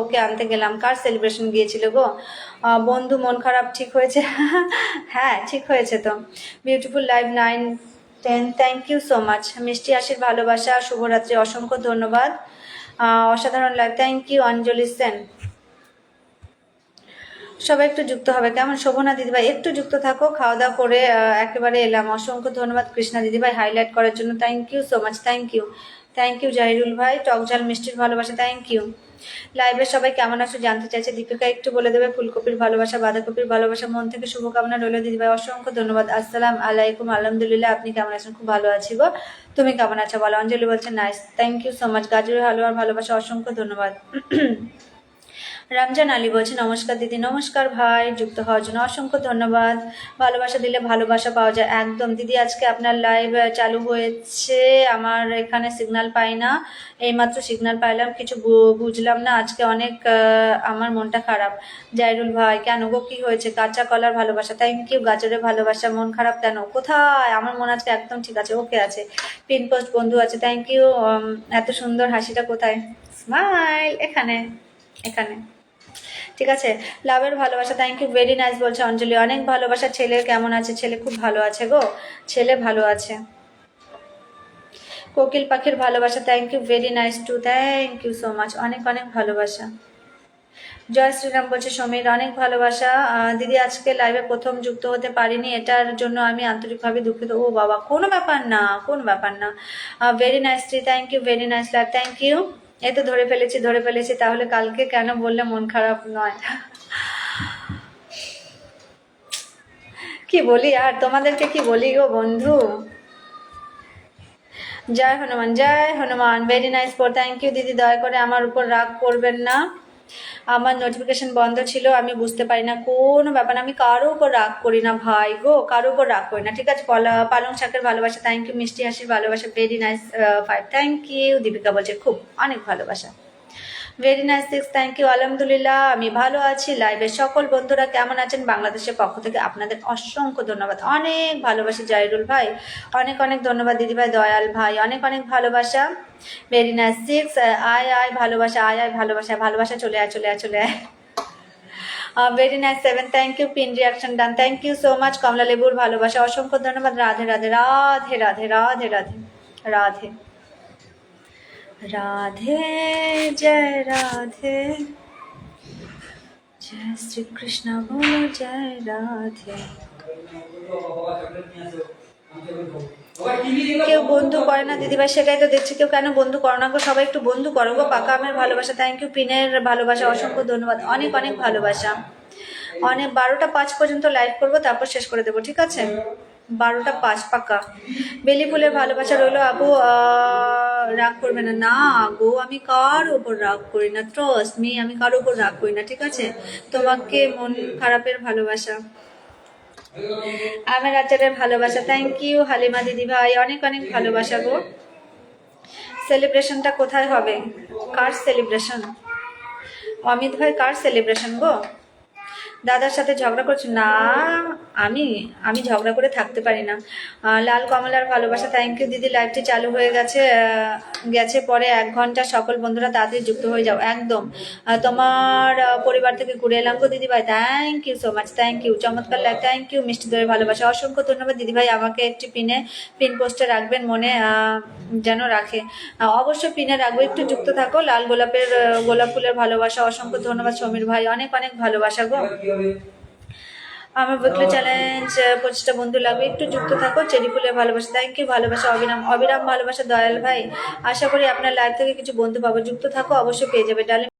ওকে আনতে গেলাম। কার সেলিব্রেশন গিয়েছিল গো? বন্ধু, মন খারাপ ঠিক হয়েছে? হ্যাঁ ঠিক হয়েছে তো। Beautiful live nine ten thank you so much মিষ্টি আশির ভালোবাসা, শুভরাত্রি, অসংখ্য ধন্যবাদ। অসাধারণ live thank you Anjali Sen. সবাই একটু যুক্ত হবে, কেমন? শোভনা দিদিভাই, একটু যুক্ত থাকো, খাওয়া দাওয়া করে একেবারে এলাম। অসংখ্য ধন্যবাদ কৃষ্ণা দিদিভাই হাইলাইট করার জন্য। Thank you so much thank you thank you Jahirul ভাই। টকঝাল মিষ্টির ভালোবাসা থ্যাংক ইউ লাইভে সবাই কেমন আছো জানতে চাইছে। দীপিকা একটু বলে দেবে, ফুলকপির ভালোবাসা, বাঁধাকপির ভালোবাসা, মন থেকে শুভকামনা রইল। দিদিভাই অসংখ্য ধন্যবাদ। আসসালাম আলাইকুম, আলহামদুলিল্লাহ। আপনি কেমন আছেন? খুব ভালো আছি গো। তুমি কেমন আছো? বলো। অঞ্জলি বলছে nice thank you so much গাজরের হালুয়ার ভালোবাসা, অসংখ্য ধন্যবাদ। রমজান আলী বলছে, নমস্কার দিদি, নমস্কার ভাই, যুক্ত হওয়ার জন্য অসংখ্য ধন্যবাদ। ভালোবাসা দিলে ভালোবাসা পাওয়া যায়, একদম। দিদি, আজকে আপনার লাইভ চালু হয়েছে। আমার এখানে সিগনাল পাই না, এইমাত্র সিগনাল পাইলাম, কিছু বুঝলাম না। আজকে অনেক আমার মনটা খারাপ। জাইরুল ভাই, কেন গো, কি হয়েছে? কাঁচা কলার ভালোবাসা থ্যাংক ইউ গাজরের ভালোবাসা, মন খারাপ কেন? কোথায়? আমার মন আজকে একদম ঠিক আছে ওকে আছে। পিন পোস্ট বন্ধু আছে থ্যাংক ইউ এত সুন্দর হাসিটা কোথায়? স্মাইল এখানে। এখানে। ঠিক আছে? লাভের ভালোবাসা থ্যাংক ইউ ভেরি নাইস বলছে অঞ্জলি। অনেক ভালোবাসা। ছেলে কেমন আছে? ছেলে খুব ভালো আছে গো। ছেলে ভালো আছে। কোকিল পাখির ভালোবাসা thank you very nice too thank you so much অনেক অনেক ভালোবাসা। জয় শ্রীরাম বলছে, সমীর, অনেক ভালোবাসা। দিদি, আজকে লাইভে প্রথম যুক্ত হতে পারিনি। এটার জন্য আমি আন্তরিকভাবে দুঃখিত। ও বাবা, কোনো ব্যাপার না, কোনো ব্যাপার না। Very nice thank you very nice live thank you এই তো ধরে ফেলেছি ধরে ফেলেছি, তাহলে কালকে কেন বললে মন খারাপ নয়? কি বলি আর তোমাদেরকে কি বলি গো বন্ধু? জয় হনুমান জয় Hanuman very nice four thank you দিদি, দয়া করে আমার উপর রাগ করবেন না। আমার নোটিফিকেশান বন্ধ ছিল, আমি বুঝতে পারি না কোনো ব্যাপার। আমি কারও উপর রাগ করি না ভাই গো, কারও উপর রাগ করি না, ঠিক আছে পলা, পালং শাকের ভালোবাসা থ্যাংক ইউ মিষ্টি হাসির ভালোবাসা very nice five thank you Deepika বলছে, খুব, অনেক ভালোবাসা very nice six thank you আলহামদুলিল্লাহ আমি ভালো আছি। লাইভের সকল বন্ধুরা কেমন আছেন? বাংলাদেশের পক্ষ থেকে আপনাদের অসংখ্য ধন্যবাদ। অনেক ভালোবাসি জাইরুল ভাই। অনেক অনেক ধন্যবাদ দিদিভাই, দয়াল ভাই। অনেক অনেক ভালোবাসা। ভেরি নাইস সিক্স আয় আয়, ভালোবাসা, আয় আয়, ভালোবাসা ভালোবাসা চলে আয় চলে আয় চলে আয়। Very nice seven thank you pin reaction done thank you so much কমলা লেবুর ভালোবাসা, অসংখ্য ধন্যবাদ। রাধে রাধে রাধে রাধে রাধে রাধে রাধে। রাধে জয় রাধে। জয় শ্রীকৃষ্ণ বলো জয় রাধে। কেউ বন্ধু করে না দিদিভাই সেটাই তো দেখছি। কেউ কেন বন্ধু করো না গো? সবাই একটু বন্ধু করো গো। পাকা আমের ভালোবাসা থ্যাংক ইউ পিনের ভালোবাসা অসংখ্য ধন্যবাদ। অনেক অনেক ভালোবাসা। অনেক বারোটা পাঁচ পর্যন্ত লাইভ করব তারপর শেষ করে দেবো ঠিক আছে? বারোটা পাঁচ পাকা। বেলি ফুলের ভালোবাসা রইল। আহ, রাগ করবে না। না গো, আমি কার উপর রাগ করি না? ট্রস্ট মি আমি কার উপর রাগ করি না, ঠিক আছে? তোমাকে মন খারাপের ভালোবাসা। আমার আচারের ভালোবাসা। থ্যাংক ইউ হালিমা দিদি ভাই। অনেক অনেক ভালোবাসা গো। সেলিব্রেশনটা কোথায় হবে? কার সেলিব্রেশন অমিত ভাই, কার সেলিব্রেশন গো? দাদার সাথে ঝগড়া করছ? না আমি আমি ঝগড়া করে থাকতে পারি না। লাল কমলার ভালোবাসা থ্যাংক ইউ দিদি লাইভটি চালু হয়ে গেছে গেছে পরে এক ঘণ্টা সকল বন্ধুরা তাড়াতাড়ি যুক্ত হয়ে যাও একদম। তোমার পরিবার থেকে ঘুরে এলাম গো দিদি ভাই thank you so much thank you চমৎকার লাইভ থ্যাংক ইউ মিষ্টি দইয়ের ভালোবাসা। অসংখ্য ধন্যবাদ দিদি ভাই আমাকে একটি পিনে পিন পোস্টে রাখবেন মনে যেন রাখে। আহ, অবশ্যই পিনে রাখব একটু যুক্ত থাকো লাল গোলাপের গোলাপ ফুলের ভালোবাসা অসংখ্য ধন্যবাদ সমীর ভাই অনেক অনেক ভালোবাসা গো। আমার উইকলি চ্যালেঞ্জ পঁচিশটা বন্ধু লাগবে। একটু যুক্ত থাকো চেরি ফুলের ভালোবাসা। থ্যাংক ইউ ভালোবাসা অবিরাম। অবিরাম ভালোবাসা দয়াল ভাই। আশা করি আপনার লাইফ থেকে কিছু বন্ধু পাবো। যুক্ত থাকো অবশ্যই পেয়ে যাবে। ডালিম